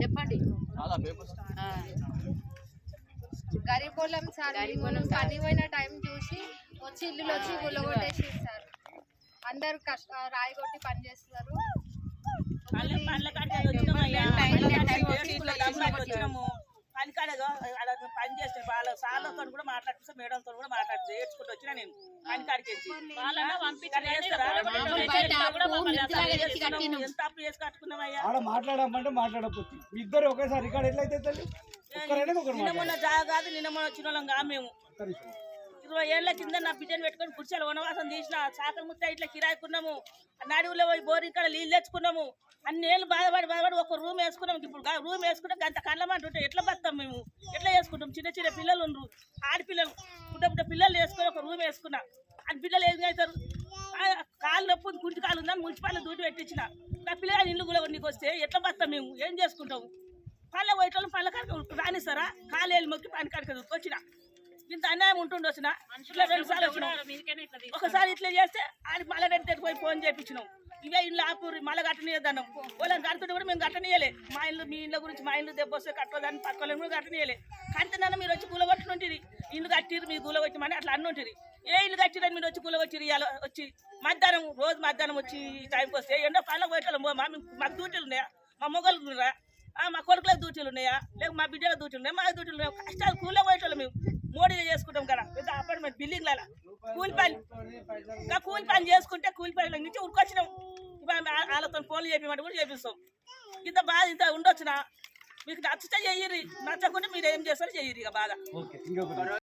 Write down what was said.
చెప్పండి. గరిపోలం సార్ మేము పని పోయిన టైం చూసి వచ్చి ఇల్లులు వచ్చి గుల్లగొట్టేసి సార్. అందరు కష్ట రాయి కొట్టి పని చేస్తారు. పని కాడేదో ఆడ పని చేస్తే వాళ్ళ సార్లతో కూడా మాట్లాడుతూ మేడంతో కూడా మాట్లాడుతూ ఏడ్చుకుంటూ వచ్చినా నేను. పని కాడికి ఆడ మాట్లాడమంటే మాట్లాడకపోతే. మీ ఇద్దరు ఒకేసారి ఇక్కడ ఎట్లయితే తల్లి? ఒక్కరైనా ఒకరు నిన్న మొన్న జాగా కాదు నిన్న మొన్న వచ్చిన వాళ్ళం కా మేము. ఇరవై ఏళ్ళ కింద నా బిడ్డను పెట్టుకొని కుర్చీలు వనవాసం తీసిన సాకల ముత్త ఇట్లా కిరాయికున్నాము. నడువులో పోయి బోర్ ఇక్కడ నీళ్ళు తెచ్చుకున్నాము. అన్ని ఏళ్ళు బాధపడి బాధపడి ఒక రూమ్ వేసుకున్నాం. ఇప్పుడు రూమ్ వేసుకుంటే గంట కళ్ళమంట ఉంటే ఎట్లా బతాం మేము? ఎట్లా వేసుకుంటాం చిన్న చిన్న పిల్లలు ఉండరు. ఆడపిల్లలు పుట్ట పుట్ట పిల్లలు వేసుకొని ఒక రూమ్ వేసుకున్నా. ఆ పిల్లలు ఏం చేస్తారు? పథకాలు ఉంది, ఉందని మున్సిపాలిటీ దూటి పెట్టించిన. నా ఇల్లు కూడా నీకు వస్తే ఎట్లా పస్తాం మేము? ఏం చేసుకుంటాము పళ్ళ పోయేటోళ్ళు పళ్ళ కాడికి రానిస్తారా? కాలేలు మొక్కి పని కాడికి వచ్చిన. ఇంత అన్యాయం ఉంటుండే వచ్చిన. ఇట్లా రెండు సార్లు వచ్చినాం. ఒకసారి ఇట్లా చేస్తే ఆయన మళ్ళీ రెడ్డి పోయి ఫోన్ చేయించినాం ఇవే ఇల్లు ఆపూరి మళ్ళీ కట్టనీయద్దన్నాం. వాళ్ళని కడుతుంటే కూడా మేము కట్టనీయలే. మా ఇల్లు మీ ఇండ్ల గురించి మా ఇల్లు దెబ్బ వస్తే కట్టదని పక్కన కూడా కట్టనీయలే. కంటనన్నా ఇల్లు కట్టిరు మీరు కూలగొట్టమని అట్లా అన్నుంటుంది ఏ ఇల్లు కట్టిరని మీరు వచ్చి కూలగొచ్చిరు ఇవాళ వచ్చి మధ్యాహ్నం రోజు మధ్యాహ్నం వచ్చి ఈ టైంకి వస్తే ఎన్నో పళ్ళ పోయేటోళ్ళం. మా మాకు డ్యూటీలు ఉన్నాయా? మా మొగలు ఉన్నారా మా కొడుకులకు డ్యూటీలు ఉన్నాయా? లేక మా బిడ్డల డ్యూటీలు ఉన్నాయా? మా డ్యూటీలు ఉన్నాయా? కష్టాలు కూలే పోయేటోళ్ళం మేము. మోడీ చేసుకుంటాం కదా. పెద్ద అపార్ట్మెంట్ బిల్డింగ్ల కూలి పని. ఇంకా కూలి పని చేసుకుంటే కూలి పని నుంచి ఉరికొచ్చినాం. వాళ్ళతో ఫోన్లు చెప్పిమంటే కూడా చేపిస్తాం. ఇంత బాధ ఇంత ఉండొచ్చునా? మీకు నచ్చితే చెయ్యరు నచ్చకుంటే మీరు ఏం చేస్తారో చెయ్యరు ఇక బాధ